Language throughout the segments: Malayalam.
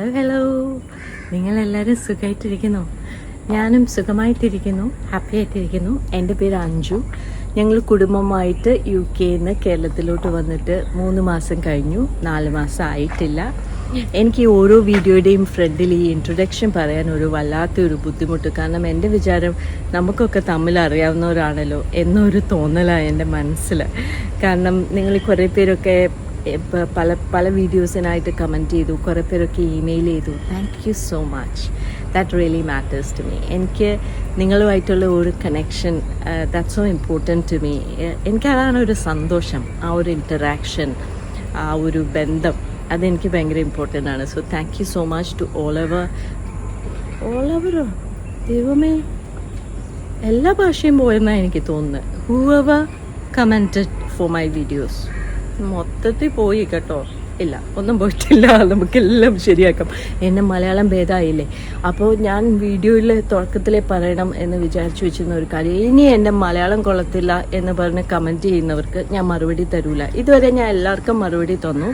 ഹലോ ഹലോ നിങ്ങളെല്ലാവരും സുഖമായിട്ടിരിക്കുന്നു ഞാനും സുഖമായിട്ടിരിക്കുന്നു. ഹാപ്പി ആയിട്ടിരിക്കുന്നു. എന്റെ പേര് അഞ്ജു. ഞങ്ങൾ കുടുംബമായിട്ട് യു കെയിൽ നിന്ന് കേരളത്തിലോട്ട് വന്നിട്ട് മൂന്ന് മാസം കഴിഞ്ഞു. നാല് മാസം ആയിട്ടില്ല. എനിക്ക് ഓരോ വീഡിയോയുടെയും ഫ്രണ്ടിൽ ഈ ഇൻട്രൊഡക്ഷൻ പറയാൻ ഒരു വല്ലാത്തൊരു ബുദ്ധിമുട്ട്. കാരണം എന്റെ വിചാരം നമുക്കൊക്കെ തമ്മിൽ അറിയാവുന്നവരാണല്ലോ എന്നൊരു തോന്നലാണ് എന്റെ മനസ്സിൽ. കാരണം നിങ്ങൾ കുറേ പേരൊക്കെ പല പല വീഡിയോസിനായിട്ട് കമന്റ് ചെയ്തു. കുറേ പേരൊക്കെ ഇമെയിൽ ചെയ്തു. Thank you so much that really matters to me എനിക്ക് നിങ്ങളുമായിട്ടുള്ള ഒരു connection that so important to me എനിക്കതാണ് ഒരു സന്തോഷം. ആ ഒരു ഇന്ററാക്ഷൻ ആ ഒരു ബന്ധം അതെനിക്ക് ഭയങ്കര ഇമ്പോർട്ടന്റ് ആണ്. So thank you so much to all our all അവരോ ദൈവമേ എല്ലാ ഭാഷയും പോയെന്നാണ് എനിക്ക് തോന്നുന്നത് whoever commented for my videos മൊത്തത്തിൽ പോയി കേട്ടോ. ഇല്ല ഒന്നും പോയിട്ടില്ല. നമുക്കെല്ലാം ശരിയാക്കാം. എന്നെ മലയാളം ഭേദമായില്ലേ അപ്പോൾ ഞാൻ വീഡിയോയിൽ തുടക്കത്തിലേ പറയണം എന്ന് വിചാരിച്ചു വെച്ചിരുന്ന ഒരു കാര്യം. ഇനി എന്റെ മലയാളം കൊള്ളത്തില്ല എന്ന് പറഞ്ഞ് കമന്റ് ചെയ്യുന്നവർക്ക് ഞാൻ മറുപടി തരൂല. ഇതുവരെ ഞാൻ എല്ലാവർക്കും മറുപടി തന്നു.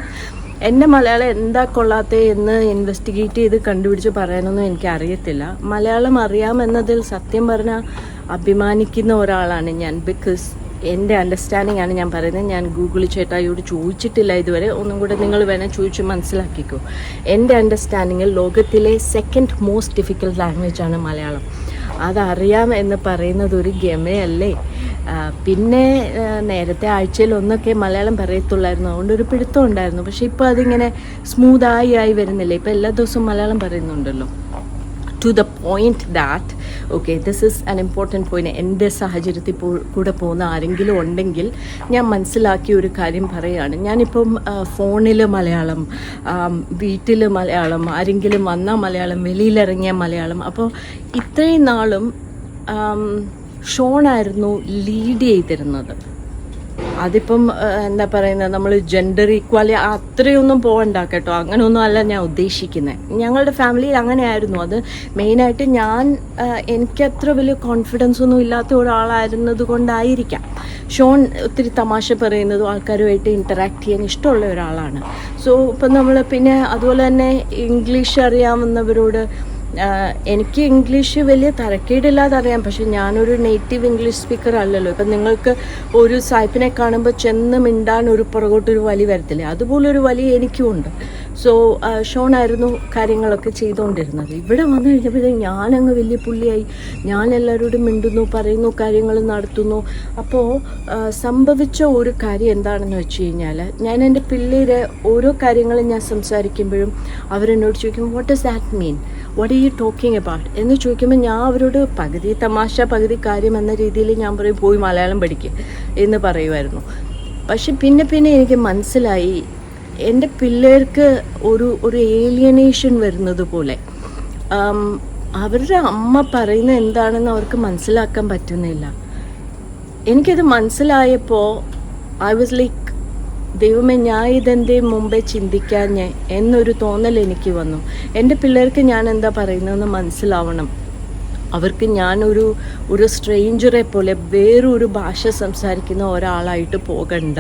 എന്റെ മലയാളം എന്താ കൊള്ളാത്തേ എന്ന് ഇൻവെസ്റ്റിഗേറ്റ് ചെയ്ത് കണ്ടുപിടിച്ച് പറയാനൊന്നും എനിക്ക് അറിയത്തില്ല. മലയാളം അറിയാമെന്നതിൽ സത്യം പറഞ്ഞാൽ അഭിമാനിക്കുന്ന ഒരാളാണ് ഞാൻ. ബിക്കോസ് എന്റെ അണ്ടർസ്റ്റാൻഡിംഗ് ആണ് ഞാൻ പറയുന്നത്. ഞാൻ ഗൂഗിൾ ചേട്ടായിയോട് ചോദിച്ചിട്ടില്ല ഇതുവരെ. ഒന്നും കൂടെ നിങ്ങൾ വേണേൽ ചോദിച്ച് മനസ്സിലാക്കിക്കോ. എന്റെ അണ്ടർസ്റ്റാൻഡിങ്ങിൽ ലോകത്തിലെ സെക്കൻഡ് മോസ്റ്റ് ഡിഫിക്കൽട്ട് ലാംഗ്വേജ് ആണ് മലയാളം. അതറിയാം എന്ന് പറയുന്നത് ഒരു ഗമയല്ലേ? പിന്നെ നേരത്തെ ആഴ്ചയിൽ ഒന്നൊക്കെ മലയാളം പറയത്തുള്ളായിരുന്നു. അതുകൊണ്ട് ഒരു പിടുത്തം ഉണ്ടായിരുന്നു. പക്ഷേ ഇപ്പോൾ അതിങ്ങനെ സ്മൂതായി ആയി വരുന്നില്ല? ഇപ്പോൾ എല്ലാ ദിവസവും മലയാളം പറയുന്നുണ്ടല്ലോ. To the point that okay this is an important point എന്റെ സാഹചര്യത്തിൽ പോ- കൂടെ പോകുന്ന ആരെങ്കിലും ഉണ്ടെങ്കിൽ ഞാൻ മനസ്സിലാക്കിയ ഒരു കാര്യം പറയുകയാണ് ഞാനിപ്പം ഫോണിൽ മലയാളം വീട്ടിൽ മലയാളം ആരെങ്കിലും വന്നാൽ മലയാളം വെളിയിലിറങ്ങിയ മലയാളം. അപ്പോൾ ഇത്രയും നാളും ഷോണായിരുന്നു ലീഡ് ചെയ്തിരുന്നത്. അതിപ്പം എന്താ പറയുന്നത് നമ്മൾ ജെൻഡർ ഈക്വാലി അത്രയൊന്നും പോകണ്ട കേട്ടോ. അങ്ങനെയൊന്നും അല്ല ഞാൻ ഉദ്ദേശിക്കുന്നത് ഞങ്ങളുടെ ഫാമിലിയിൽ അങ്ങനെയായിരുന്നു. അത് മെയിനായിട്ട് ഞാൻ ആ, എനിക്ക് അത്ര വലിയ കോൺഫിഡൻസ് ഒന്നും ഇല്ലാത്ത ഒരാളായിരുന്നത് കൊണ്ടായിരിക്കാം. ഷോൺ ഒത്തിരി തമാശ പറയുന്നതും ആൾക്കാരുമായിട്ട് ഇന്ററാക്ട് ചെയ്യാൻ ഇഷ്ടമുള്ള ഒരാളാണ്. സോ ഇപ്പം നമ്മൾ പിന്നെ അതുപോലെ തന്നെ ഇംഗ്ലീഷ് അറിയാവുന്നവരോട് എനിക്ക് ഇംഗ്ലീഷ് വലിയ തരക്കേടില്ലാതെ അറിയാം പക്ഷെ ഞാനൊരു നേറ്റീവ് ഇംഗ്ലീഷ് സ്പീക്കർ അല്ലല്ലോ. ഇപ്പം നിങ്ങൾക്ക് ഒരു സായിപ്പിനെ കാണുമ്പോൾ ചെന്ന് മിണ്ടാൻ ഒരു പുറകോട്ടൊരു വലി വരത്തില്ലേ? അതുപോലെ ഒരു വലി എനിക്കും ഉണ്ട്. സോ ഷോണായിരുന്നു കാര്യങ്ങളൊക്കെ ചെയ്തുകൊണ്ടിരുന്നത് ഇവിടെ വന്നു കഴിഞ്ഞപ്പോഴത്തേക്ക് ഞാനങ്ങ് വലിയ പുള്ളിയായി. ഞാൻ എല്ലാവരോടും മിണ്ടുന്നു പറയുന്നു കാര്യങ്ങൾ നടത്തുന്നു. അപ്പോൾ സംഭവിച്ച ഒരു കാര്യം എന്താണെന്ന് വെച്ച് കഴിഞ്ഞാൽ ഞാൻ എന്റെ പിള്ളേരെ ഓരോ കാര്യങ്ങളും ഞാൻ സംസാരിക്കുമ്പോഴും അവരെന്നോട് ചോദിക്കും what is that mean what are you talking about എന്ന് ചോദിക്കുമ്പോൾ ഞാൻ അവരോട് പകുതി തമാശ പകുതി കാര്യം എന്ന രീതിയിൽ ഞാൻ പറയും പോയി മലയാളം പഠിക്കുക എന്ന് പറയുമായിരുന്നു. പക്ഷെ പിന്നെ പിന്നെ എനിക്ക് മനസ്സിലായി എന്റെ പിള്ളേർക്ക് ഒരു ഒരു ഏലിയനേഷൻ വരുന്നത് പോലെ. അവരുടെ അമ്മ പറയുന്ന എന്താണെന്ന് അവർക്ക് മനസ്സിലാക്കാൻ പറ്റുന്നില്ല. എനിക്കത് മനസ്സിലായപ്പോൾ ഐ വാസ് ലൈക്ക് ദൈവമേ ഞാൻ ഇതെന്തേ മുമ്പേ ഞാൻ എന്നൊരു തോന്നൽ എനിക്ക് വന്നു. എന്റെ പിള്ളേർക്ക് ഞാൻ എന്താ പറയുന്നതെന്ന് മനസ്സിലാവണം. അവർക്ക് ഞാനൊരു ഒരു സ്ട്രേഞ്ചറെ പോലെ വേറൊരു ഭാഷ സംസാരിക്കുന്ന ഒരാളായിട്ട് പോകണ്ട.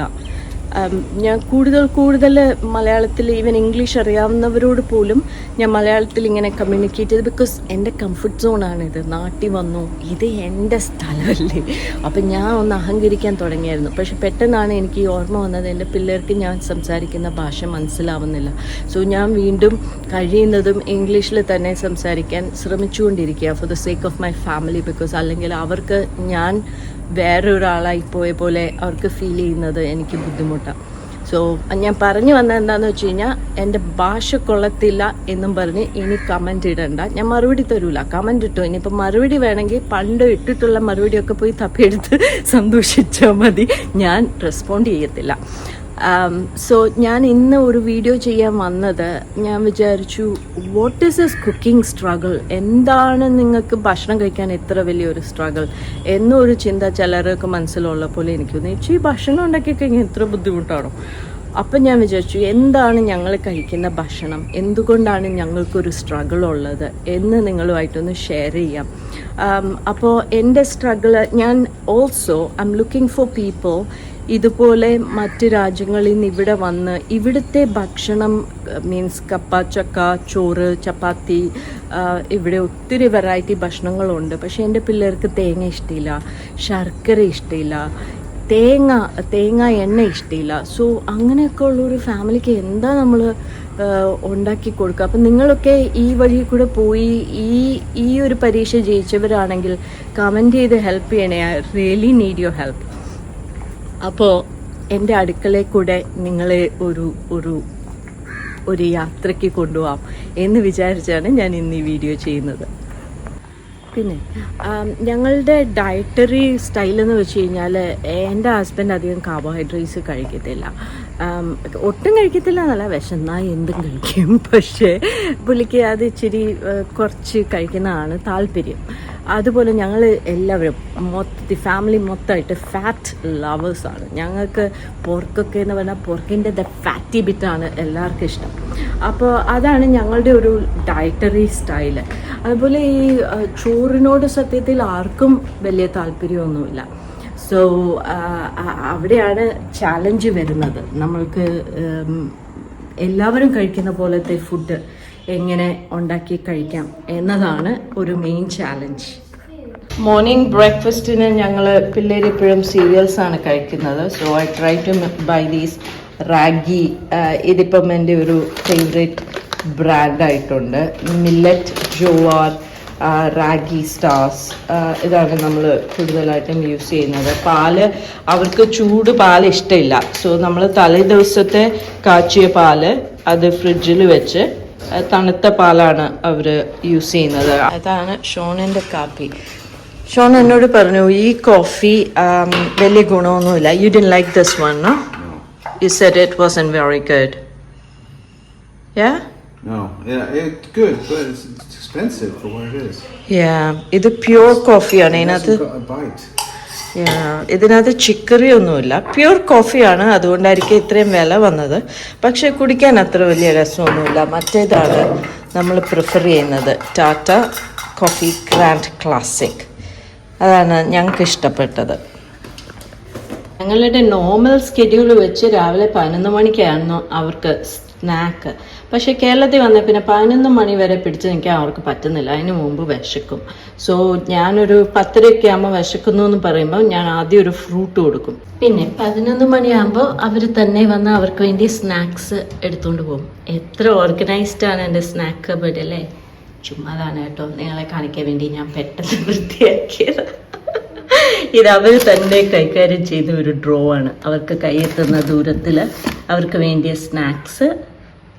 ഞാൻ കൂടുതൽ കൂടുതൽ മലയാളത്തിൽ ഈവൻ ഇംഗ്ലീഷ് അറിയാവുന്നവരോട് പോലും ഞാൻ മലയാളത്തിൽ ഇങ്ങനെ കമ്മ്യൂണിക്കേറ്റ് ചെയ്ത് ബിക്കോസ് എന്റെ കംഫർട്ട് സോണാണിത് നാട്ടിൽ വന്നു. ഇത് എന്റെ സ്ഥലമല്ലേ. അപ്പം ഞാൻ ഒന്ന് അഹങ്കരിക്കാൻ തുടങ്ങിയായിരുന്നു. പക്ഷെ പെട്ടെന്നാണ് എനിക്ക് ഈ ഓർമ്മ വന്നത്. എന്റെ പിള്ളേർക്ക് ഞാൻ സംസാരിക്കുന്ന ഭാഷ മനസ്സിലാവുന്നില്ല. സോ ഞാൻ വീണ്ടും കഴിയുന്നതും ഇംഗ്ലീഷിൽ തന്നെ സംസാരിക്കാൻ ശ്രമിച്ചുകൊണ്ടിരിക്കുക for the sake of my family because അല്ലെങ്കിൽ അവർക്ക് ഞാൻ വേറൊരാളായി പോയ പോലെ അവർക്ക് ഫീൽ ചെയ്യുന്നത് എനിക്ക് ബുദ്ധിമുട്ടാണ് സോ ഞാൻ പറഞ്ഞു വന്ന എന്താണെന്ന് വെച്ച് കഴിഞ്ഞാൽ എന്റെ ഭാഷ കൊള്ളത്തില്ല എന്നും പറഞ്ഞ് ഇനി കമന്റ് ഇടണ്ട. ഞാൻ മറുപടി തരൂല. കമന്റ് ഇട്ടു. ഇനിയിപ്പോൾ മറുപടി വേണമെങ്കിൽ പണ്ട് ഇട്ടിട്ടുള്ള മറുപടിയൊക്കെ പോയി തപ്പിയെടുത്ത് സന്തോഷിച്ചാൽ മതി. ഞാൻ റെസ്പോണ്ട് ചെയ്യത്തില്ല. സോ ഞാൻ ഇന്ന് ഒരു വീഡിയോ ചെയ്യാൻ വന്നത് ഞാൻ വിചാരിച്ചു what is as cooking struggle എന്താണ് നിങ്ങൾക്ക് ഭക്ഷണം കഴിക്കാൻ ഇത്ര വലിയൊരു സ്ട്രഗിൾ എന്നൊരു ചിന്ത ചിലർക്ക് മനസ്സിലുള്ള പോലെ എനിക്ക് തോന്നി ഈ ഭക്ഷണം ഉണ്ടാക്കി കഴിഞ്ഞാൽ ഇത്ര ബുദ്ധിമുട്ടാണോ? അപ്പം ഞാൻ വിചാരിച്ചു എന്താണ് ഞങ്ങൾ കഴിക്കുന്ന ഭക്ഷണം? എന്തുകൊണ്ടാണ് ഞങ്ങൾക്കൊരു സ്ട്രഗിൾ ഉള്ളത്? എന്ന് നിങ്ങളുമായിട്ടൊന്ന് ഷെയർ ചെയ്യാം. അപ്പോൾ എന്റെ സ്ട്രഗിൾ ഞാൻ also I'm looking for people ഇതുപോലെ മറ്റ് രാജ്യങ്ങളിൽ നിന്ന് ഇവിടെ വന്ന് ഇവിടുത്തെ ഭക്ഷണം മീൻസ് കപ്പ ചക്ക ചോറ് ചപ്പാത്തി ഇവിടെ ഒത്തിരി വെറൈറ്റി ഭക്ഷണങ്ങളുണ്ട്. പക്ഷേ എന്റെ പിള്ളേർക്ക് തേങ്ങ ഇഷ്ടമില്ല ശർക്കര ഇഷ്ടമില്ല തേങ്ങ തേങ്ങ എണ്ണ ഇഷ്ടമില്ല സോ അങ്ങനെയൊക്കെ ഉള്ളൊരു ഫാമിലിക്ക് എന്താ നമ്മൾ ഉണ്ടാക്കി കൊടുക്കുക? അപ്പം നിങ്ങളൊക്കെ ഈ വഴി കൂടെ പോയി ഈ ഈ ഒരു പരീക്ഷ ജയിച്ചവരാണെങ്കിൽ കമന്റ് ചെയ്ത് ഹെൽപ്പ് ചെയ്യണേ. I really need your help അപ്പോൾ എന്റെ അടുക്കളയിൽ കൂടെ നിങ്ങളെ ഒരു ഒരു ഒരു യാത്രയ്ക്ക് കൊണ്ടുപോകാം എന്ന് വിചാരിച്ചാണ് ഞാൻ ഇന്ന് ഈ വീഡിയോ ചെയ്യുന്നത്. പിന്നെ ഞങ്ങളുടെ ഡയറ്ററി സ്റ്റൈൽ എന്ന് വെച്ച് കഴിഞ്ഞാൽ എന്റെ ഹസ്ബൻഡ് അധികം കാർബോഹൈഡ്രേറ്റ്സ് കഴിക്കത്തില്ല. ഒട്ടും കഴിക്കത്തില്ല എന്നല്ല വിശന്നാൽ എന്തും കഴിക്കും. പക്ഷേ പുള്ളിക്ക് അത് ഇച്ചിരി കുറച്ച് കഴിക്കുന്നതാണ് താല്പര്യം. അതുപോലെ ഞങ്ങൾ എല്ലാവരും മൊത്തത്തിൽ ഫാമിലി മൊത്തമായിട്ട് ഫാറ്റ് ലവേഴ്സാണ് ഞങ്ങൾക്ക് പൊർക്കൊക്കെ എന്ന് പറഞ്ഞാൽ പൊർക്കിന്റെ ദ ഫാറ്റി ബിറ്റാണ് എല്ലാവർക്കും ഇഷ്ടം. അപ്പോൾ അതാണ് ഞങ്ങളുടെ ഒരു ഡയറ്ററി സ്റ്റൈൽ അതുപോലെ ഈ ചോറിനോട് സത്യത്തിൽ ആർക്കും വലിയ താല്പര്യമൊന്നുമില്ല. സോ അവിടെയാണ് ചാലഞ്ച് വരുന്നത്. നമ്മൾക്ക് എല്ലാവരും കഴിക്കുന്ന പോലത്തെ ഫുഡ് എങ്ങനെ ഉണ്ടാക്കി കഴിക്കാം എന്നതാണ് ഒരു മെയിൻ ചാലഞ്ച് മോർണിംഗ് ബ്രേക്ക്ഫാസ്റ്റിന് ഞങ്ങൾ പിള്ളേർ ഇപ്പോഴും സീരിയൽസ് ആണ് കഴിക്കുന്നത്. So I try to buy these ragi ഇതിപ്പം എന്റെ ഒരു ഫേവറേറ്റ് ബ്രാൻഡായിട്ടുണ്ട് മില്ലറ്റ് ജോവാർ റാഗി സ്റ്റാർസ് ഇതാണ് നമ്മൾ കൂടുതലായിട്ടും യൂസ് ചെയ്യുന്നത്. പാൽ അവർക്ക് ചൂട് പാൽ ഇഷ്ടമില്ല. സോ നമ്മൾ തലേ ദിവസത്തെ കാച്ചിയ പാൽ അത് ഫ്രിഡ്ജിൽ വെച്ച് തണുത്ത പാലാണ് അവർ യൂസ് ചെയ്യുന്നത്. അതാണ് ഷോണിന്റെ കാപ്പി. ഷോൺ എന്നോട് പറഞ്ഞു ഈ കോഫി വലിയ ഗുണമൊന്നുമില്ല. You didn't like this one you said it was an very good No, yeah, it's good, but it's, it's expensive for what it is. Yeah ഇത് പ്യൂർ കോഫിയാണ് ഇതിനകത്ത് ഇതിനകത്ത് ചിക്കറി ഒന്നുമില്ല പ്യൂർ കോഫിയാണ് അതുകൊണ്ടായിരിക്കും ഇത്രയും വില വന്നത്. പക്ഷേ കുടിക്കാൻ അത്ര വലിയ രസമൊന്നുമില്ല. മറ്റേതാണ് നമ്മൾ പ്രിഫർ ചെയ്യുന്നത്. ടാറ്റ കോഫി ഗ്രാൻഡ് ക്ലാസിക് അതാണ് ഞങ്ങൾക്ക് ഇഷ്ടപ്പെട്ടത്. ഞങ്ങളുടെ നോർമൽ സ്കെഡ്യൂൾ വെച്ച് രാവിലെ പതിനൊന്ന് മണിക്കായിരുന്നു അവർക്ക് സ്നാക്ക് പക്ഷെ കേരളത്തിൽ വന്ന പിന്നെ പതിനൊന്ന് മണി വരെ പിടിച്ച് നിൽക്കാൻ അവർക്ക് പറ്റുന്നില്ല. അതിന് മുമ്പ് വിശക്കും. സോ ഞാനൊരു പത്തരയൊക്കെ ആകുമ്പോൾ വിശക്കുന്നു എന്ന് പറയുമ്പോൾ ഞാൻ ആദ്യം ഒരു ഫ്രൂട്ട് കൊടുക്കും. പിന്നെ പതിനൊന്ന് മണിയാകുമ്പോൾ അവർ തന്നെ വന്ന് അവർക്ക് വേണ്ടി സ്നാക്സ് എടുത്തുകൊണ്ട് പോകും. എത്ര ഓർഗനൈസ്ഡ് ആണ് എന്റെ സ്നാക്ക് ബഡ് അല്ലേ? ചുമ്മാതാണ് കേട്ടോ. നിങ്ങളെ കാണിക്കാൻ വേണ്ടി ഞാൻ പെട്ടെന്ന് വൃത്തിയാക്കിയത്. ഇത് അവർ തന്നെ കൈകാര്യം ചെയ്യുന്ന ഒരു ഡ്രോ ആണ്. അവർക്ക് കൈയെത്തുന്ന ദൂരത്തിൽ അവർക്ക് വേണ്ടിയ സ്നാക്സ്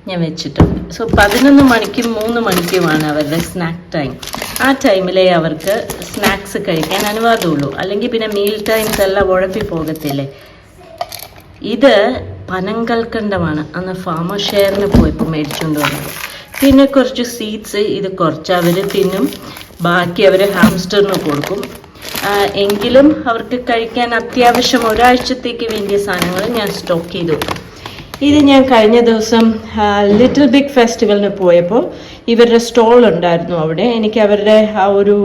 ഞാൻ വെച്ചിട്ടുണ്ട്. സോ പതിനൊന്ന് മണിക്കും മൂന്ന് മണിക്കുമാണ് അവരുടെ സ്നാക്ക് ടൈം ആ ടൈമിലേ അവർക്ക് സ്നാക്സ് കഴിക്കാൻ അനുവാദമുള്ളൂ. അല്ലെങ്കിൽ പിന്നെ മീൽ ടൈംസ് എല്ലാം ഉഴപ്പി പോകത്തില്ലേ? ഇത് പനങ്കൽക്കണ്ടമാണ്. അന്ന് ഫാമർ ഷെയറിന് പോയപ്പോൾ മേടിച്ചുകൊണ്ട് വന്നത് പിന്നെ കുറച്ച് സീഡ്സ് ഇത് കുറച്ച് അവർ തിന്നും. ബാക്കി അവർ ഹാംസ്റ്ററിന് കൊടുക്കും. എങ്കിലും അവർക്ക് കഴിക്കാൻ അത്യാവശ്യം ഒരാഴ്ചത്തേക്ക് വേണ്ടിയ സാധനങ്ങൾ ഞാൻ സ്റ്റോക്ക് ചെയ്തു. ഇത് ഞാൻ കഴിഞ്ഞ ദിവസം ലിറ്റിൽ ബിഗ് ഫെസ്റ്റിവലിന് പോയപ്പോൾ ഇവരുടെ സ്റ്റോൾ ഉണ്ടായിരുന്നു അവിടെ. എനിക്ക് അവരുടെ ആ ഒരു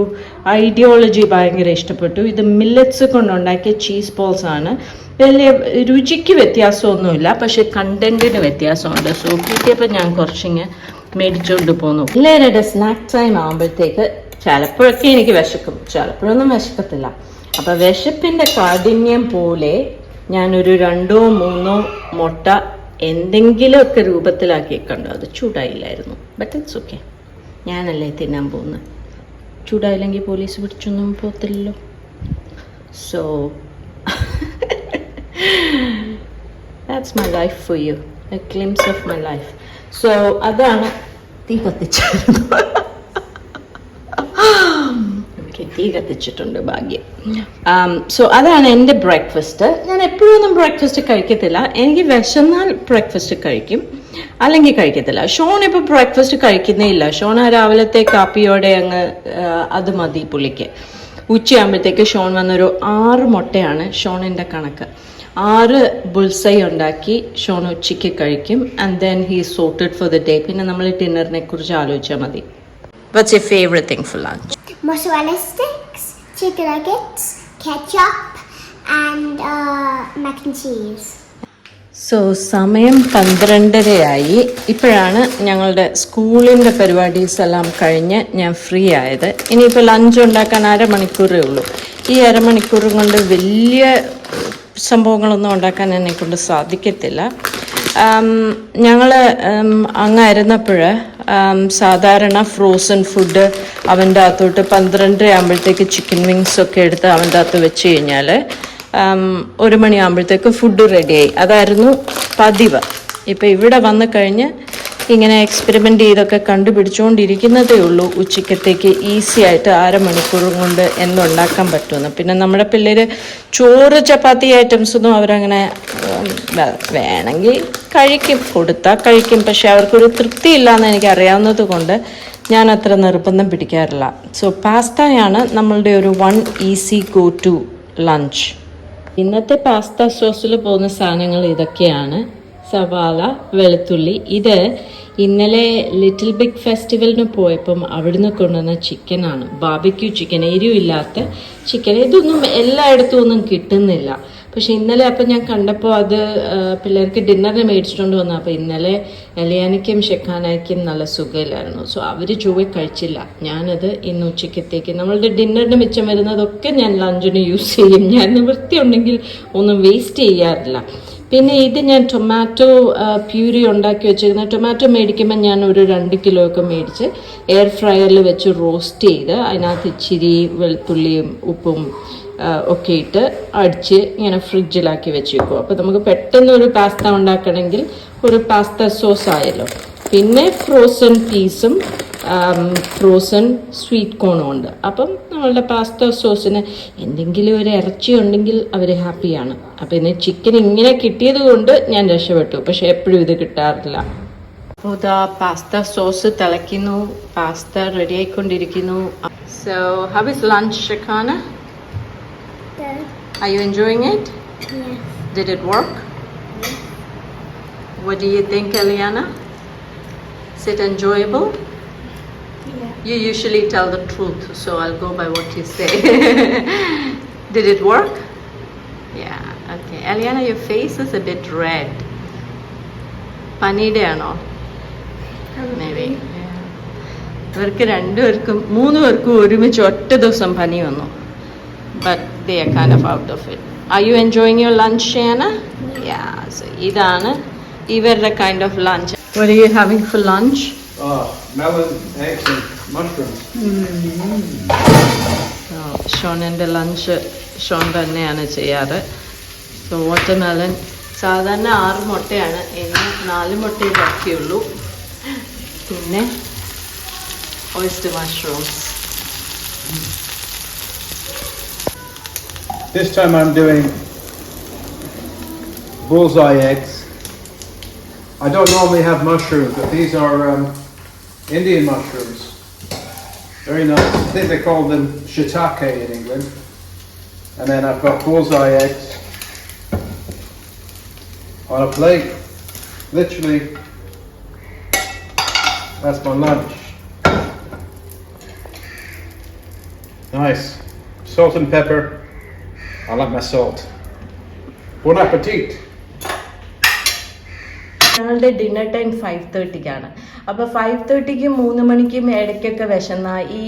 ഐഡിയോളജി ഭയങ്കര ഇഷ്ടപ്പെട്ടു. ഇത് മില്ലറ്റ്സ് കൊണ്ടുണ്ടാക്കിയ ചീസ് ബോൾസ് ആണ്. വലിയ രുചിക്ക് വ്യത്യാസമൊന്നുമില്ല പക്ഷെ കണ്ടന്റിന് വ്യത്യാസമുണ്ട്. സോ കിട്ടിയപ്പോൾ ഞാൻ കുറച്ചിങ്ങനെ മേടിച്ചുകൊണ്ട് പോന്നു. പിള്ളേരുടെ സ്നാക്ക് ടൈം ആകുമ്പോഴത്തേക്ക് ചിലപ്പോഴൊക്കെ എനിക്ക് വിശക്കും. ചിലപ്പോഴൊന്നും വിശക്കത്തില്ല. അപ്പം വിശപ്പിന്റെ കാഠിന്യം പോലെ ഞാനൊരു രണ്ടോ മൂന്നോ മുട്ട എന്തെങ്കിലുമൊക്കെ രൂപത്തിലാക്കി കണ്ടു അത് ചൂടായില്ലായിരുന്നു. ബട്ട് ഇറ്റ്സ് ഓക്കെ ഞാനല്ലേ തിന്നാൻ പോകുന്നത്? ചൂടായില്ലെങ്കിൽ പോലീസ് പിടിച്ചൊന്നും പോകത്തില്ലല്ലോ. So that's my life for you a glimpse of my life so അതാണ് തീ ഓക്കെ തീ കത്തിച്ചിട്ടുണ്ട് ഭാഗ്യം. സോ അതാണ് എന്റെ ബ്രേക്ക്ഫാസ്റ്റ് ഞാൻ എപ്പോഴൊന്നും ബ്രേക്ക്ഫാസ്റ്റ് കഴിക്കത്തില്ല. എനിക്ക് വിശന്നാൽ ബ്രേക്ക്ഫാസ്റ്റ് കഴിക്കും. അല്ലെങ്കിൽ കഴിക്കത്തില്ല. ഷോൺ ഇപ്പോൾ ബ്രേക്ക്ഫാസ്റ്റ് കഴിക്കുന്നേ ഇല്ല. ഷോൺ ആ രാവിലത്തെ കാപ്പിയോടെ അങ്ങ് അത് മതി പുള്ളിക്ക്. ഉച്ചയാകുമ്പോഴത്തേക്ക് ഷോൺ വന്നൊരു ആറ് മുട്ടയാണ് ഷോണിന്റെ കണക്ക്. ആറ് ബുൾസൈ ഉണ്ടാക്കി ഷോൺ ഉച്ചയ്ക്ക് കഴിക്കും. And then he sorted for the day പിന്നെ നമ്മൾ ഡിന്നറിനെ കുറിച്ച് ആലോചിച്ചാൽ മതി. What's your favorite thing for lunch? mozzarella sticks, chicken nuggets, ketchup, and uh, mac and cheese. So സമയം പന്ത്രണ്ടരയായി ഇപ്പോഴാണ് ഞങ്ങളുടെ സ്കൂളിന്റെ പരിപാടീസ് എല്ലാം കഴിഞ്ഞ് ഞാൻ ഫ്രീ ആയത് ഇനിയിപ്പോൾ ലഞ്ച് ഉണ്ടാക്കാൻ അരമണിക്കൂറേ ഉള്ളൂ ഈ അരമണിക്കൂർ കൊണ്ട് വലിയ സംഭവങ്ങളൊന്നും ഉണ്ടാക്കാൻ എന്നെ കൊണ്ട് സാധിക്കത്തില്ല ഞങ്ങൾ അങ്ങായിരുന്നപ്പോൾ സാധാരണ ഫ്രോസൺ ഫുഡ് അവന്റെ അകത്തോട്ട് പന്ത്രണ്ടര ആകുമ്പോഴത്തേക്ക് ചിക്കൻ വിങ്സ് ഒക്കെ എടുത്ത് അവന്റെ അകത്ത് വെച്ച് കഴിഞ്ഞാൽ ഒരു മണിയാകുമ്പോഴത്തേക്ക് ഫുഡ് റെഡിയായി അതായിരുന്നു പതിവ്. ഇപ്പം ഇവിടെ വന്നു കഴിഞ്ഞ് ഇങ്ങനെ എക്സ്പെരിമെന്റ് ചെയ്തൊക്കെ കണ്ടുപിടിച്ചുകൊണ്ടിരിക്കുന്നതേ ഉള്ളൂ ഉച്ചക്കത്തേക്ക് ഈസി ആയിട്ട് അരമണിക്കൂർ കൊണ്ട് എന്തുണ്ടാക്കാൻ പറ്റുമെന്ന്. പിന്നെ നമ്മുടെ പിള്ളേർ ചോറ് ചപ്പാത്തി ഐറ്റംസൊന്നും അവരങ്ങനെ വേണമെങ്കിൽ കഴിക്കും കൊടുത്താൽ കഴിക്കും. പക്ഷെ അവർക്കൊരു തൃപ്തി ഇല്ലയെന്ന് എനിക്ക് അറിയാവുന്നത് കൊണ്ട് ഞാൻ അത്ര നിർബന്ധം പിടിക്കാറില്ല. സോ പാസ്തയാണ് നമ്മളുടെ ഒരു one easy go to lunch ഇന്നത്തെ പാസ്ത സോസിൽ പോകുന്ന സാധനങ്ങൾ ഇതൊക്കെയാണ്. സവാള വെളുത്തുള്ളി. ഇത് ഇന്നലെ ലിറ്റിൽ ബിഗ് ഫെസ്റ്റിവലിന് പോയപ്പം അവിടുന്ന് കൊണ്ടുവന്ന ചിക്കനാണ്. ബാബിക്യൂ ചിക്കൻ എരിവില്ലാത്ത ചിക്കൻ ഇതൊന്നും എല്ലായിടത്തും ഒന്നും കിട്ടുന്നില്ല. പക്ഷെ ഇന്നലെ അപ്പം ഞാൻ കണ്ടപ്പോൾ അത് പിള്ളേർക്ക് ഡിന്നറിന് മേടിച്ചിട്ടുണ്ട് വന്നു. അപ്പോൾ ഇന്നലെ എലിയാനയ്ക്കും ഷെഖാനായ്ക്കും നല്ല സുഖമില്ലായിരുന്നു. സോ അവർ ചൊവ്വ കഴിച്ചില്ല. ഞാനത് ഇന്ന് ഉച്ചക്കത്തേക്ക് നമ്മളുടെ ഡിന്നറിന് മിച്ചം വരുന്നതൊക്കെ ഞാൻ ലഞ്ചിന് യൂസ് ചെയ്യും. ഞാൻ നിവൃത്തി ഉണ്ടെങ്കിൽ ഒന്നും വേസ്റ്റ് ചെയ്യാറില്ല. പിന്നെ ഇത് ഞാൻ ടൊമാറ്റോ പ്യൂരി ഉണ്ടാക്കി വെച്ചിരുന്ന. ടൊമാറ്റോ മേടിക്കുമ്പോൾ ഞാൻ ഒരു രണ്ട് കിലോ ഒക്കെ മേടിച്ച് എയർ ഫ്രയറിൽ വെച്ച് റോസ്റ്റ് ചെയ്ത് അതിനകത്ത് ഇച്ചിരി വെളുത്തുള്ളിയും ഉപ്പും ഒക്കെ ഇട്ട് അടിച്ച് ഇങ്ങനെ ഫ്രിഡ്ജിലാക്കി വെച്ചേക്കും അപ്പോൾ നമുക്ക് പെട്ടെന്ന് ഒരു പാസ്ത ഉണ്ടാക്കണമെങ്കിൽ ഒരു പാസ്ത സോസ് ആയല്ലോ. പിന്നെ ഫ്രോസൺ പീസും ഫ്രോസൺ സ്വീറ്റ് കോണും ഉണ്ട് അപ്പം നമ്മളുടെ പാസ്ത സോസിന് എന്തെങ്കിലും ഒരു ഇറച്ചി ഉണ്ടെങ്കിൽ അവർ ഹാപ്പിയാണ് അപ്പം ഇന്ന് ചിക്കൻ ഇങ്ങനെ കിട്ടിയത് കൊണ്ട് ഞാൻ രക്ഷപ്പെട്ടു പക്ഷെ എപ്പോഴും ഇത് കിട്ടാറില്ല അപ്പോൾ ഇതാ പാസ്ത സോസ് തിളയ്ക്കുന്നു പാസ്ത റെഡി ആയിക്കൊണ്ടിരിക്കുന്നു so how is lunch ഷെഖാന I Are you enjoying it? Yes. Did it work? What do you think, Eliana? Is it enjoyable? Yeah. You usually tell the truth, so I'll go by what you say. Did it work? Yeah, okay. Eliana, your face is a bit red. പനിയുടെ ആണോ മേബി ഇവർക്ക് രണ്ടുപേർക്കും മൂന്ന് പേർക്കും ഒരുമിച്ച് ഒറ്റ ദിവസം പനി വന്നു but they are kind of out of it are you enjoying your lunch Shena yeah so ഇതാണ് ഇവരുടെ kind of lunch What are you having for lunch? Oh, melon, eggs, and mushrooms. ഷോണിൻ്റെ ലഞ്ച് ഷോൺ തന്നെയാണ് ചെയ്യാറ് സോ വാട്ടർമെലൺ സാധാരണ ആറ് മുട്ടയാണ് ഇന്ന് നാല് മുട്ടയെ ബാക്കിയുള്ളൂ പിന്നെ oyster mushrooms This time I'm doing bullseye eggs. I don't normally have mushrooms, but these are um, Indian mushrooms. Very nice. I think they call them shiitake in England. And then I've got bullseye eggs on a plate. Literally, that's my lunch. Nice. Salt and pepper. I like my salt. Bon appetit. ഞങ്ങളുടെ ഡിന്നർ ടൈം ഫൈവ് തേർട്ടിക്കാണ് അപ്പോൾ ഫൈവ് തേർട്ടിക്കും മൂന്ന് മണിക്കും ഇടയ്ക്കൊക്കെ വിശന്ന. ഈ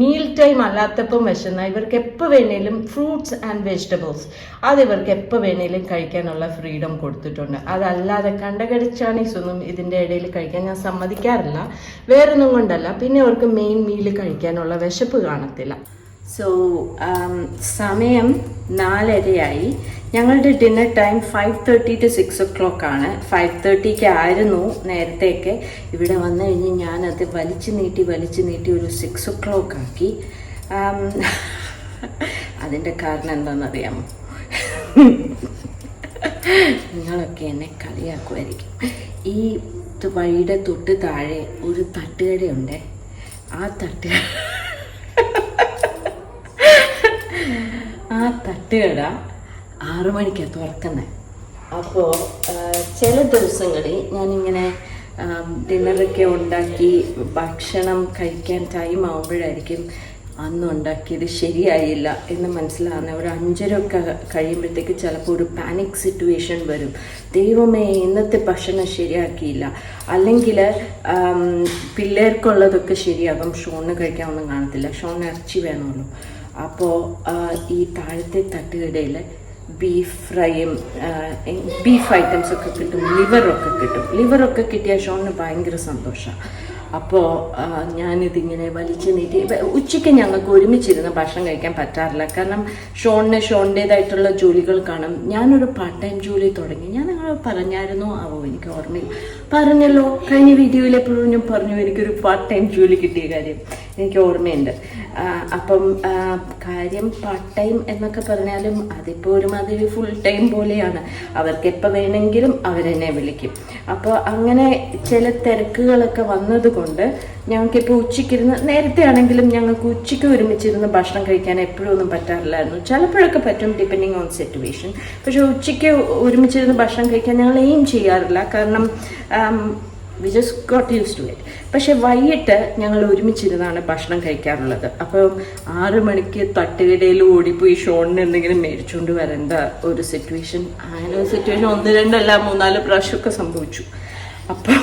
മീൽ ടൈം അല്ലാത്തപ്പം വിശന്ന. ഇവർക്ക് എപ്പോൾ വേണേലും ഫ്രൂട്ട്സ് ആൻഡ് വെജിറ്റബിൾസ് അത് ഇവർക്ക് എപ്പോൾ വേണേലും കഴിക്കാനുള്ള ഫ്രീഡം കൊടുത്തിട്ടുണ്ട്. അതല്ലാതെ കണ്ടകടിച്ചാണീസ് ഒന്നും ഇതിന്റെ ഇടയിൽ കഴിക്കാൻ ഞാൻ സമ്മതിക്കാറില്ല. വേറൊന്നും കൊണ്ടല്ല. പിന്നെ അവർക്ക് മെയിൻ മീൽ കഴിക്കാനുള്ള വിശപ്പ് കാണത്തില്ല. സോ സമയം നാലരയായി. ഞങ്ങളുടെ dinner time five thirty to six o'clock ആണ് ഫൈവ് തേർട്ടിക്ക് ആയിരുന്നു നേരത്തെയൊക്കെ ഇവിടെ വന്നു കഴിഞ്ഞ് ഞാനത് വലിച്ചു നീട്ടി വലിച്ചു നീട്ടി ഒരു സിക്സ് ഒ ക്ലോക്ക് ആക്കി അതിന്റെ കാരണം എന്താണെന്നറിയാമോ? നിങ്ങളൊക്കെ എന്നെ കളിയാക്കുമായിരിക്കും. ഈ വഴിയുടെ തൊട്ട് താഴെ ഒരു തട്ടുകടയുണ്ട്. ആ തട്ടുകട ആ തട്ടുകട ആറു മണിക്കാണ് തുറക്കുന്നത് അപ്പോൾ ചില ദിവസങ്ങളിൽ ഞാനിങ്ങനെ ഡിന്നറൊക്കെ ഉണ്ടാക്കി ഭക്ഷണം കഴിക്കാൻ ടൈം ആകുമ്പോഴായിരിക്കും അന്ന് ഉണ്ടാക്കിയത് ശരിയായില്ല എന്ന് മനസ്സിലാകുന്ന ഒരു അഞ്ചരൊക്കെ കഴിയുമ്പോഴത്തേക്ക് ചിലപ്പോൾ ഒരു പാനിക് സിറ്റുവേഷൻ വരും. ദൈവമേ ഇന്നത്തെ ഭക്ഷണം ശരിയാക്കിയില്ല. അല്ലെങ്കിൽ പിള്ളേർക്കുള്ളതൊക്കെ ശരിയാകും. ഷോണിന് കഴിക്കാനൊന്നും കാണത്തില്ല. ഷോണിന് ഇറച്ചി വേണമല്ലോ. അപ്പോൾ ഈ താഴത്തെ തട്ടുകടയിൽ ബീഫ് ഫ്രൈയും ബീഫ് ഐറ്റംസ് ഒക്കെ കിട്ടും ലിവറൊക്കെ കിട്ടും. ലിവറൊക്കെ കിട്ടിയ ഷോണിന് ഭയങ്കര സന്തോഷമാണ് അപ്പോൾ ഞാനിതിങ്ങനെ വലിച്ചു നീട്ടി ഉച്ചയ്ക്ക് ഞങ്ങൾക്ക് ഒരുമിച്ചിരുന്ന് ഭക്ഷണം കഴിക്കാൻ പറ്റാറില്ല. കാരണം ഷോണിന് ഷോണിന്റേതായിട്ടുള്ള ജോലികൾ കാണും. ഞാനൊരു പാർട്ട് ടൈം ജോലി തുടങ്ങി. ഞാൻ നിങ്ങൾ പറഞ്ഞായിരുന്നു? ആവോ എനിക്ക് ഓർമ്മയില്ല. പറഞ്ഞല്ലോ. കഴിഞ്ഞ വീഡിയോയിൽ എപ്പോഴും ഞാൻ പറഞ്ഞു എനിക്കൊരു പാർട്ട് ടൈം ജോലി കിട്ടിയ കാര്യം. എനിക്ക് ഓർമ്മയുണ്ട്. അപ്പം കാര്യം പാർട്ട് ടൈം എന്നൊക്കെ പറഞ്ഞാലും അതിപ്പോൾ ഒരുമാതിരി ഫുൾ ടൈം പോലെയാണ്. അവർക്ക് എപ്പോൾ വേണമെങ്കിലും അവരെന്നെ വിളിക്കും. അപ്പോൾ അങ്ങനെ ചില തിരക്കുകളൊക്കെ വന്നതുകൊണ്ട് ഞങ്ങൾക്കിപ്പോൾ ഉച്ചയ്ക്കിരുന്ന് നേരത്തെ ആണെങ്കിലും ഞങ്ങൾക്ക് ഉച്ചയ്ക്ക് ഒരുമിച്ചിരുന്ന് ഭക്ഷണം കഴിക്കാൻ എപ്പോഴും ഒന്നും പറ്റാറില്ലായിരുന്നു. ചിലപ്പോഴൊക്കെ പറ്റും ഡിപ്പെൻഡിങ് ഓൺ സിറ്റുവേഷൻ പക്ഷേ ഉച്ചയ്ക്ക് ഒരുമിച്ചിരുന്ന് ഭക്ഷണം കഴിക്കാൻ ഞങ്ങൾ എയിം ചെയ്യാറില്ല. കാരണം we just got use to it പക്ഷെ വൈകിട്ട് ഞങ്ങൾ ഒരുമിച്ചിരുന്നാണ് ഭക്ഷണം കഴിക്കാറുള്ളത്. അപ്പം ആറ് മണിക്ക് തട്ടുകടയിൽ ഓടിപ്പോയി ഷോണിന് എന്തെങ്കിലും മേടിച്ചുകൊണ്ട് വരേണ്ട ഒരു സിറ്റുവേഷൻ അങ്ങനെ ഒരു സിറ്റുവേഷൻ ഒന്ന് രണ്ടല്ല മൂന്നാൽ പ്രാവശ്യമൊക്കെ സംഭവിച്ചു. അപ്പോൾ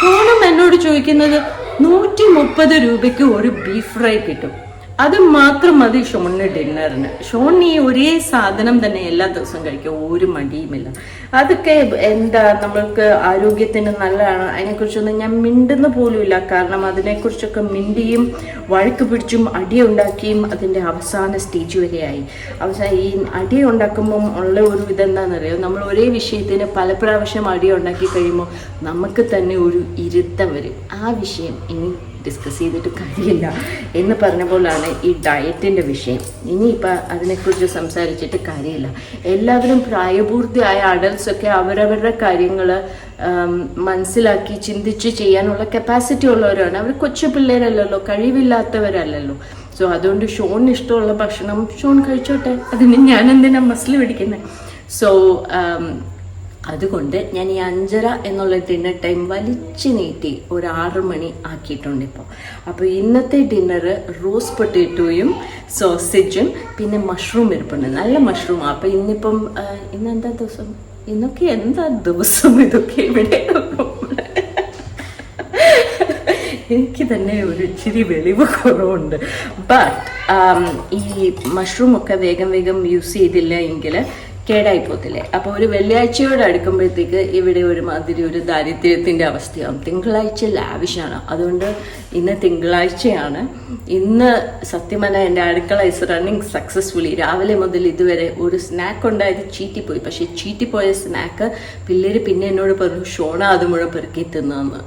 ഷോണും എന്നോട് ചോദിക്കുന്നത് നൂറ്റി മുപ്പത് രൂപയ്ക്ക് ഒരു ബീഫ് ഫ്രൈ കിട്ടും. അത് മാത്രം മതി ഷോണിന് ഡിന്നറിന്. ഷോണി ഒരേ സാധനം തന്നെ എല്ലാ ദിവസവും കഴിക്കും. ഒരു മടിയുമില്ല. അതൊക്കെ എന്താ നമ്മൾക്ക് ആരോഗ്യത്തിന് നല്ലതാണ്. അതിനെക്കുറിച്ചൊന്നും ഞാൻ മിണ്ടുന്ന പോലുമില്ല കാരണം അതിനെക്കുറിച്ചൊക്കെ മിണ്ടിയും വഴക്ക് പിടിച്ചും അടിയുണ്ടാക്കിയും അതിന്റെ അവസാന സ്റ്റേജ് വരെയായി അവസാനം ഈ അടി ഉണ്ടാക്കുമ്പം ഉള്ള ഒരു ഇതെന്താണെന്നറിയോ നമ്മൾ ഒരേ വിഷയത്തിന് പല പ്രാവശ്യം അടി ഉണ്ടാക്കി കഴിയുമ്പോൾ നമുക്ക് തന്നെ ഒരു ഇരുത്തം വരും. ആ വിഷയം ഇനി ഡിസ്കസ് ചെയ്തിട്ട് കാര്യമില്ല. എന്ന് പറഞ്ഞ ഈ ഡയറ്റിന്റെ വിഷയം. ഇനിയിപ്പോൾ അതിനെക്കുറിച്ച് സംസാരിച്ചിട്ട് കാര്യമില്ല. എല്ലാവരും പ്രായപൂർത്തിയായ അഡൽസൊക്കെ അവരവരുടെ കാര്യങ്ങൾ മനസ്സിലാക്കി ചിന്തിച്ച് ചെയ്യാനുള്ള കപ്പാസിറ്റി ഉള്ളവരാണ്. അവർ കൊച്ചു പിള്ളേരല്ലല്ലോ കഴിവില്ലാത്തവരല്ലല്ലോ. സോ അതുകൊണ്ട് ഷോണിന് ഇഷ്ടമുള്ള ഭക്ഷണം ഷോൺ കഴിച്ചോട്ടെ. അതിന് ഞാൻ എന്തിനാ മസിൽ പിടിക്കുന്നത് സോ അതുകൊണ്ട് ഞാൻ ഈ അഞ്ചര എന്നുള്ള ഡിന്നർ ടൈം വലിച്ചു നീട്ടി ഒരു ആറ് മണി ആക്കിയിട്ടുണ്ട് ഇപ്പോൾ അപ്പോൾ ഇന്നത്തെ ഡിന്നർ റോസ് പൊട്ടേറ്റോയും സോസേജും പിന്നെ മഷ്റൂം ഇരിപ്പുണ്ട്. നല്ല മഷ്റൂം അപ്പോൾ ഇന്നിപ്പം ഇന്ന് ഇന്നെന്താ ദിവസം? ഇന്നൊക്കെ എന്താ ദിവസം ഇതൊക്കെ ഇവിടെ എനിക്ക് തന്നെ ഒരു ഇച്ചിരി വെളിവ് കുറവുണ്ട്. ബട്ട് ഈ മഷ്റൂമൊക്കെ വേഗം വേഗം യൂസ് ചെയ്തില്ല എങ്കിൽ കേടായി പോകത്തില്ലേ? അപ്പോൾ ഒരു വെള്ളിയാഴ്ചയോട് അടുക്കുമ്പോഴത്തേക്ക് ഇവിടെ ഒരുമാതിരി ഒരു ദാരിദ്ര്യത്തിന്റെ അവസ്ഥയാവും. തിങ്കളാഴ്ച ലാവിഷാണ്. അതുകൊണ്ട് ഇന്ന് തിങ്കളാഴ്ചയാണ്. ഇന്ന് സത്യമല എന്റെ അടുക്കള ഇസ് റണ്ണിങ് സക്സസ്ഫുള്ളി രാവിലെ മുതൽ ഇതുവരെ ഒരു സ്നാക്ക് ഉണ്ടായത് ചീറ്റിപ്പോയി. പക്ഷേ ചീറ്റിപ്പോയ സ്നാക്ക് പിള്ളേർ പിന്നെ എന്നോട് പറഞ്ഞു ഷോണ അത് മുഴുവൻ പെറുക്കി തിന്നതെന്ന്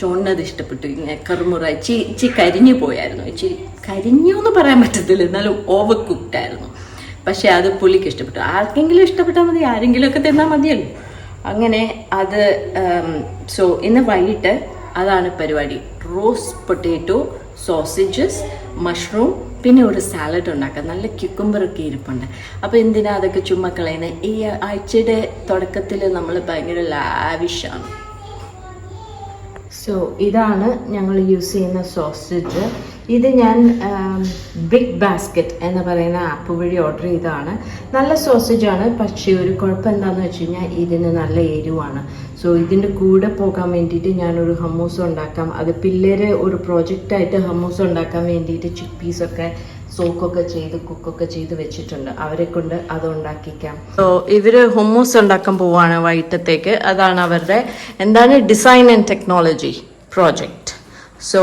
ഷോണിന് അത് ഇഷ്ടപ്പെട്ടു. ഇങ്ങനെ കറുമുറ. ഇച്ചി ഇച്ചി കരിഞ്ഞു പോയായിരുന്നു. ഇച്ചി കരിഞ്ഞു എന്ന് പറയാൻ പറ്റത്തില്ല. എന്നാലും ഓവർ കുക്ക്ഡ് ആയിരുന്നു. പക്ഷെ അത് പുള്ളിക്ക് ഇഷ്ടപ്പെട്ടു. ആർക്കെങ്കിലും ഇഷ്ടപ്പെട്ടാൽ മതി ആരെങ്കിലും ഒക്കെ തിന്നാൽ മതിയല്ലോ. അങ്ങനെ അത് സോ ഇന്ന് വൈകിട്ട് അതാണ് പരിപാടി. റോസ് പൊട്ടേറ്റോ സോസേജസ് മഷ്റൂം പിന്നെ ഒരു സാലഡ് ഉണ്ടാക്കാം. നല്ല ക്യുക്കുംബറൊക്കെ ഇരിപ്പുണ്ട്. അപ്പോൾ എന്തിനാ അതൊക്കെ ചുമ്മാ കളയുന്നത് ഈ ആഴ്ചയുടെ തുടക്കത്തിൽ നമ്മൾ ഭയങ്കര ലാവിഷാണ് സോ ഇതാണ് ഞങ്ങൾ യൂസ് ചെയ്യുന്ന സോസേജ് ഇത് ഞാൻ ബിഗ് ബാസ്ക്കറ്റ് എന്ന് പറയുന്ന ആപ്പ് വഴി ഓർഡർ ചെയ്തതാണ്. നല്ല സോസേജ് ആണ് പക്ഷേ ഒരു കുഴപ്പം എന്താണെന്ന് വെച്ച് കഴിഞ്ഞാൽ ഇതിന് നല്ല എരിവാണ്. സോ ഇതിന്റെ കൂടെ പോകാൻ വേണ്ടിയിട്ട് ഞാനൊരു ഹമ്മൂസ് ഉണ്ടാക്കാം. അത് പിള്ളേർ ഒരു പ്രോജക്റ്റായിട്ട് ഹമ്മൂസ് ഉണ്ടാക്കാൻ വേണ്ടിയിട്ട് ചിക്ക് പീസൊക്കെ സോക്കൊക്കെ ചെയ്ത് കുക്കൊക്കെ ചെയ്ത് വെച്ചിട്ടുണ്ട്. അവരെ കൊണ്ട് അത് ഉണ്ടാക്കിക്കാം. സോ ഇവർ ഹൊമ്മൂസ് ഉണ്ടാക്കാൻ പോവാണ് വൈകിട്ടത്തേക്ക്. അതാണ് അവരുടെ എന്താണ് design and technology project so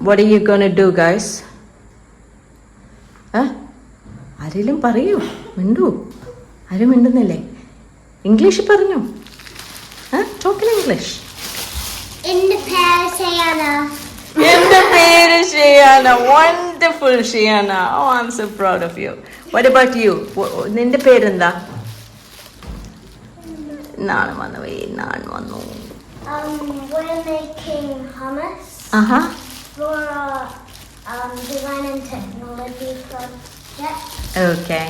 you you gonna do guys ആരെങ്കിലും പറയൂ. മിണ്ടൂ. ആരും മിണ്ടുന്നില്ലേ? ഇംഗ്ലീഷ് പറഞ്ഞു? Token English. എന്റെ പേര് Shiyana. Wonderful Shiyana. Oh I'm so proud of you what about you നിന്റെ പേരെന്താ? നാളെ വന്നു നാളെ വന്നു. Um, they came hummus. ആഹാ for our um, design and technology project. Okay.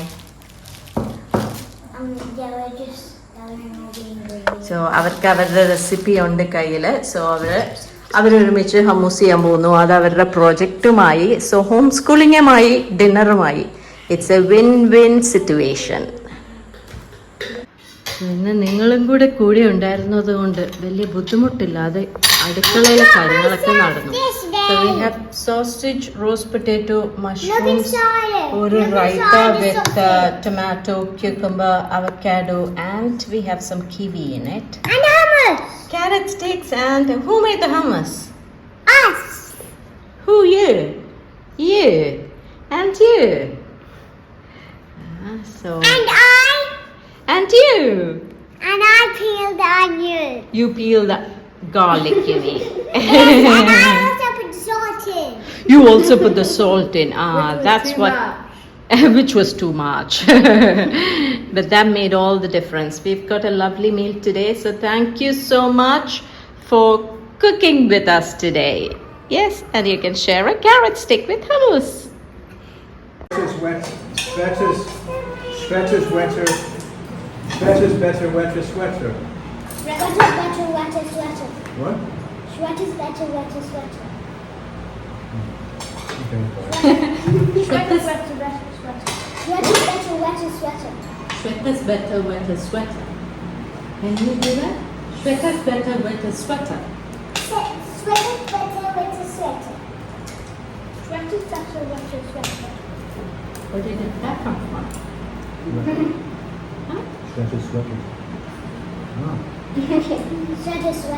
Um, yeah, we're just gathering all the ingredients. So അവർക്ക് അവരുടെ റെസിപ്പി ഉണ്ട് കയ്യിൽ സോ അവർ അവരൊരുമിച്ച് ഹമ്മൂസ് ചെയ്യാൻ പോകുന്നു അത് അവരുടെ പ്രോജക്റ്റുമായി സോ ഹോം സ്കൂളിങ്ങുമായി ഡിന്നറുമായി it's a win win situation പിന്നെ നിങ്ങളും കൂടെ കൂടെ ഉണ്ടായിരുന്നത് കൊണ്ട് വലിയ ബുദ്ധിമുട്ടില്ലാതെ അടുക്കളയിലെ കാര്യങ്ങളൊക്കെ നടന്നു So we have sausage, roast potato, mushrooms, ഒരു raita with uh, tomato, cucumber, avocado, and we have some kiwi in it. And hummus. Carrot sticks and who made the hummus? Us. Who you? You and you. Ah, so And I. and you. And I peeled the onion. You peel the garlic, you mean? and I also put salt in. you also put the salt in. Ah, that's what. Which was too much. but that made all the difference. We've got a lovely meal today. So thank you so much for cooking with us today. Yes, and you can share a carrot stick with hummus. Sweater's wet, sweater's, sweater's wetter, sweater's better, wetter, sweater. Sweater, better, wetter, sweater. What? Sweater's better, wetter, sweater. Okay. Sweater's better, wetter, sweater. Sweater's better, wetter, sweater. Sweater's better, wetter, sweater. Can you do that? Sweater's better, wetter, sweater. Se- Sweater's better, wetter, sweater. Sweater's better, wetter, sweater. Where did that come from? Sweater's sweater. Ah. 你看这摔就摔